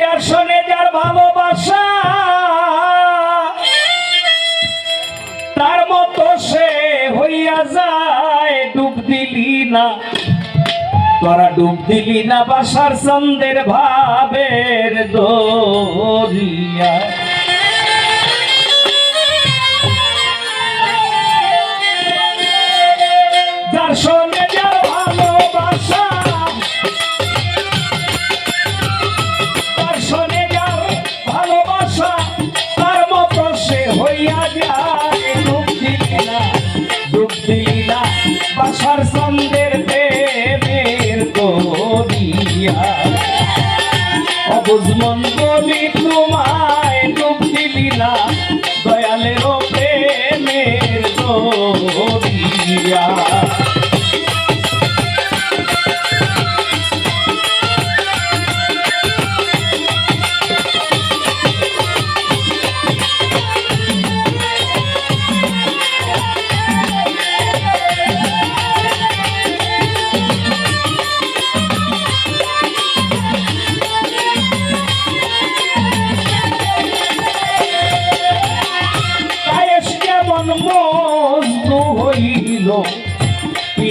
যার শোনে যার ভালোবাসা, তার মতো সে হইয়া যায়, ডুব দিলি না। তোরা ডুব দিলি না বাসার চন্দের ভাবের দরিয়া। যার সঙ্গে ডুব দিলি না বাসার চন্দের প্রেমের দরিয়া অবুজ মন বলি তোমায় ডুব দিলি না দয়ালের প্রেমের দরিয়া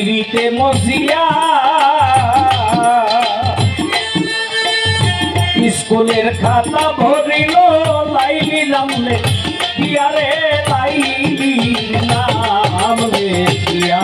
পিড়িতে মজিয়া। স্কুলের খাতা ভরিল লাইনি নামলে পিয়ারে লাইনি নামলে পিয়া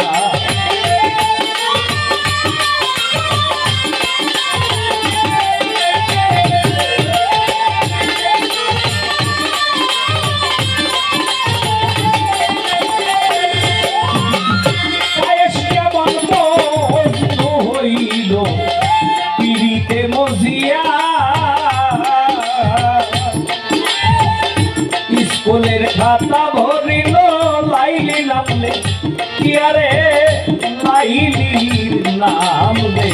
স্কুলের খাতা ভরিল, লাইলি নামলে কি আরে লাইলির নামলে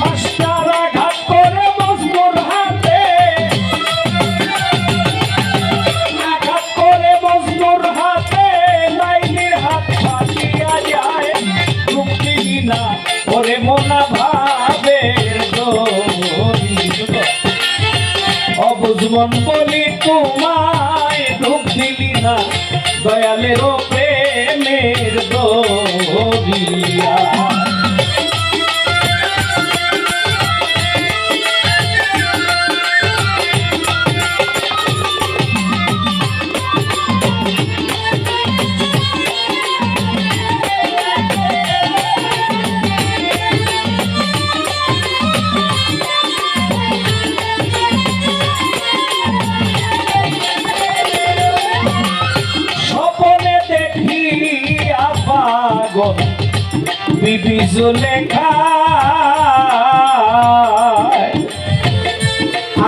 মাস্টার আঘাত করে মজনুর হাতে। আঘাত করে মজনুর হাতে, লাইলির হাত ফাটিয়া যায়। মুক্তি না ওরে মোনা ভাবের অবুঝমন বলি তোমায় ডুব দিলি না দয়ালের প্রেমের দরিয়া বিবি জুলেখা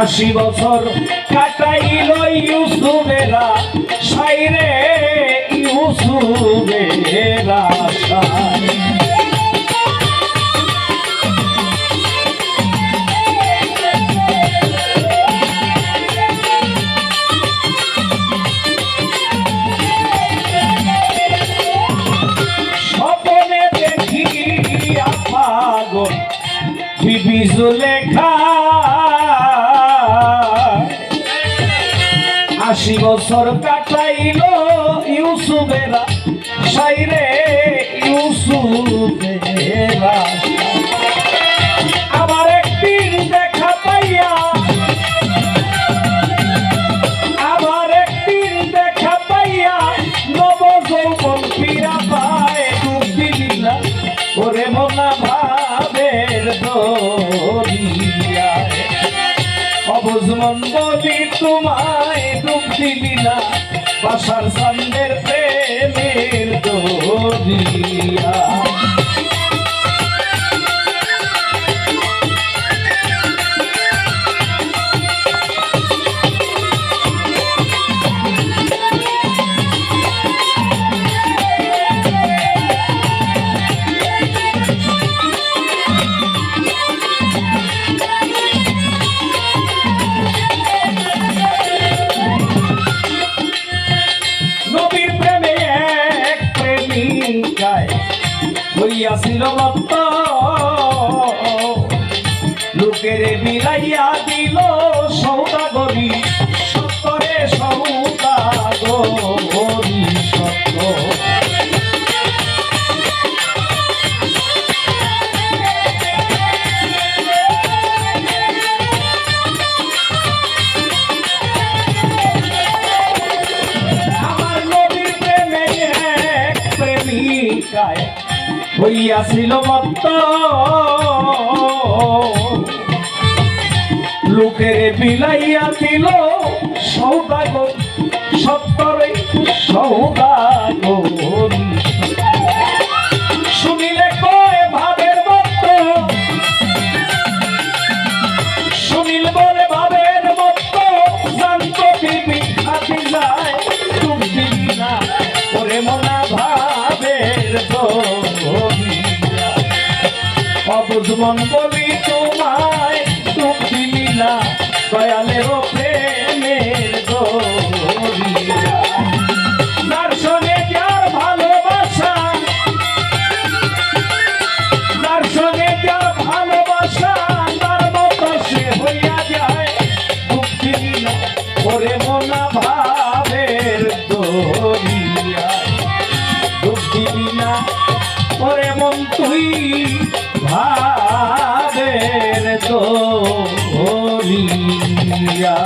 আশি বছর কাটাইল বিবি জুলেখা। আশি বছর কাটাইল ইউসুফেরা। সাইরে ইউসুফেরা। বলি তোমায় ডুব দিলি না বাসার প্রেমের হইয়াছিল মত্ত লোকের বি বিলাইয়া দিল সৌদাগরি। সত্তরে সৌদাগরি সত্য। আমার হইয়াছিল মত্ত। লোকের বিলাইয়া দিল সৌদাগর সত্তরে সৌদাগর মন বলি তোমায় তুমি দিবি না দয়ালের প্রেমের দরিয়া সঙ্গে যার ভালোবাসা সঙ্গে যার ভালোবাসা, তার যায় মুক্তি না ওরে মনা মন তুই ভাবের তো হরিয়া।